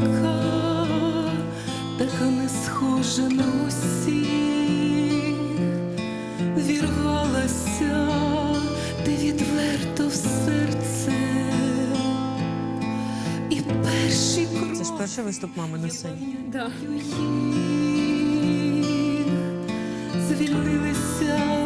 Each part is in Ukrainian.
така, така не схожа на усіх, вірвалася ти відверто в серце, і перші кроки. Це ж перший виступ мами на сцені. Да. Звільнилися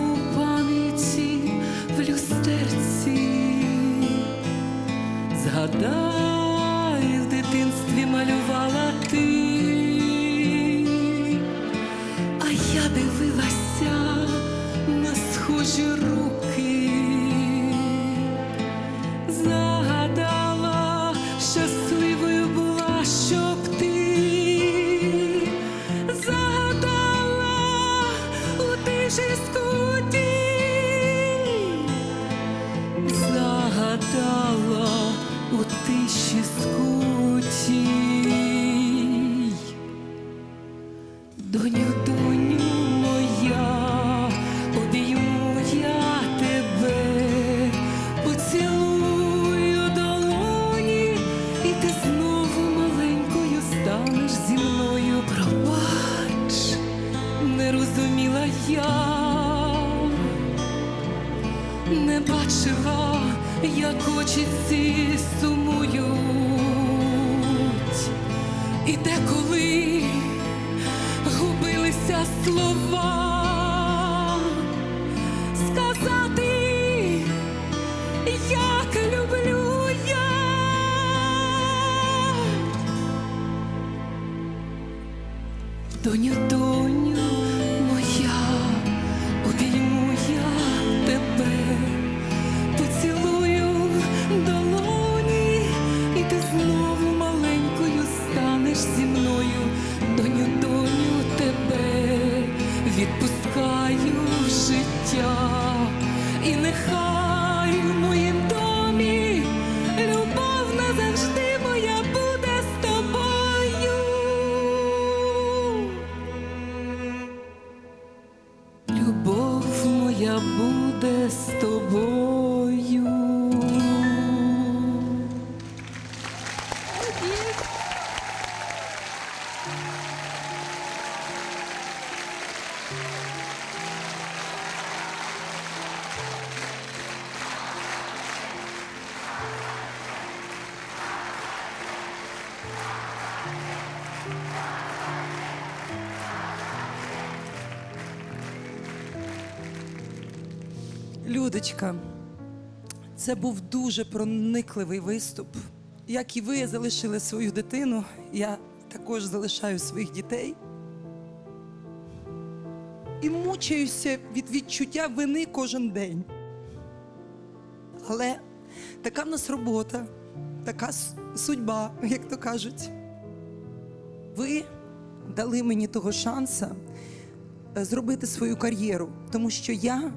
бачила, як очі ці сумують, і деколи губилися слова сказати, як люблю я. Доню, доню моя буде з тобою. Людочка, це був дуже проникливий виступ. Як і ви залишили свою дитину, я також залишаю своїх дітей. І мучаюся від відчуття вини кожен день. Але така в нас робота, така судьба, як то кажуть. Ви дали мені того шанса е, зробити свою кар'єру, тому що я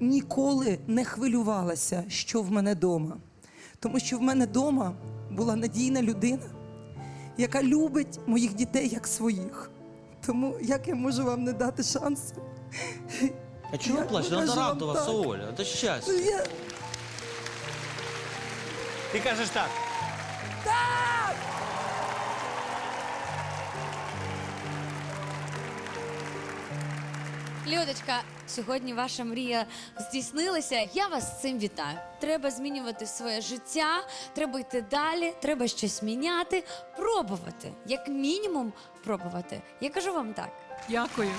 ніколи не хвилювалася, що в мене вдома. Тому що в мене вдома була надійна людина, яка любить моїх дітей як своїх. Тому як я можу вам не дати шансу? А чего Я вы плачете? Надо покажу вам радоваться, так. Оля. Это счастье. Я... Ти кажеш так. Людочка, сьогодні ваша мрія здійснилася. Я вас з цим вітаю. Треба змінювати своє життя, треба йти далі, треба щось міняти, пробувати, як мінімум, пробувати. Я кажу вам так. Дякую.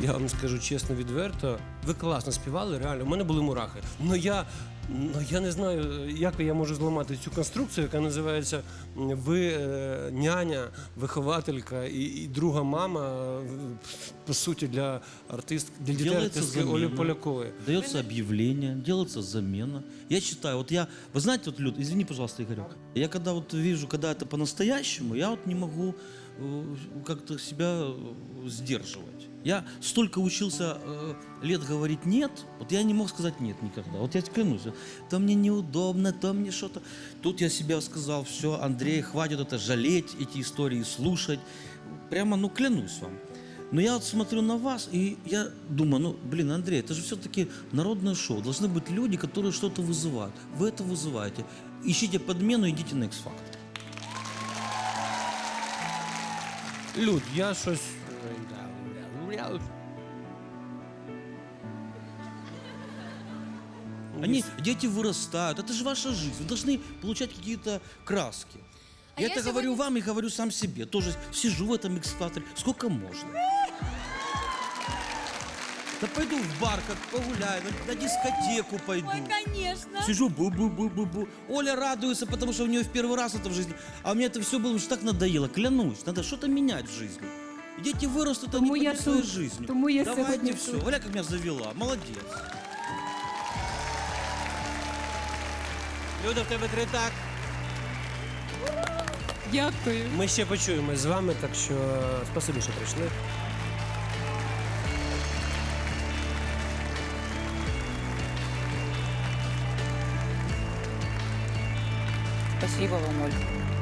Я вам скажу чесно, відверто, ви класно співали, реально. У мене були мурахи. Ну я, ну я не знаю, як я можу зламати цю конструкцію, яка називається м, ви е, няня, вихователька і, і друга мама, е, по суті, для артист, для дітей Делается артистки Олі замена. Полякової. Дается объявление, делается замена. Я считаю, вот я, вы знаете, вот, Люд, извини, пожалуйста, Игорек, я когда вот вижу, когда это по-настоящему, я вот не могу э, как-то себя э, сдерживать. Я столько учился э, лет говорить нет, вот я не мог сказать нет никогда. Вот я клянусь, то мне неудобно, то мне что-то. Тут я себя сказал, все, Андрей, хватит это жалеть, эти истории слушать. Прямо, ну, клянусь вам. Но я вот смотрю на вас, и я думаю, ну, блин, Андрей, это же все-таки народное шоу. Должны быть люди, которые что-то вызывают. Вы это вызываете. Ищите подмену, идите на X-Factor. Люд, я щось. Они, дети вырастают, это же ваша жизнь. Вы должны получать какие-то краски. А я я это сегодня- говорю вам и говорю сам себе. Тоже сижу в этом X-факторе. Сколько можно? Да пойду в бар, как погуляю, на, на дискотеку пойду. Ой, конечно. Сижу, бу-бу-бу-бу-бу. Оля радуется, потому что у нее в первый раз это в жизни. А мне это все было уже так надоело. Клянусь, надо что-то менять в жизни. Дети вырастут, Тому они я пойдут своей тут. жизнью. Тому я Давайте сьогодні все. тут. Оля как меня завела. Молодец. Люда, в тебе три так. Дякую. Ми ще почуємось з вами, так що спасибі, що прийшли. Спасибо вам, Оль.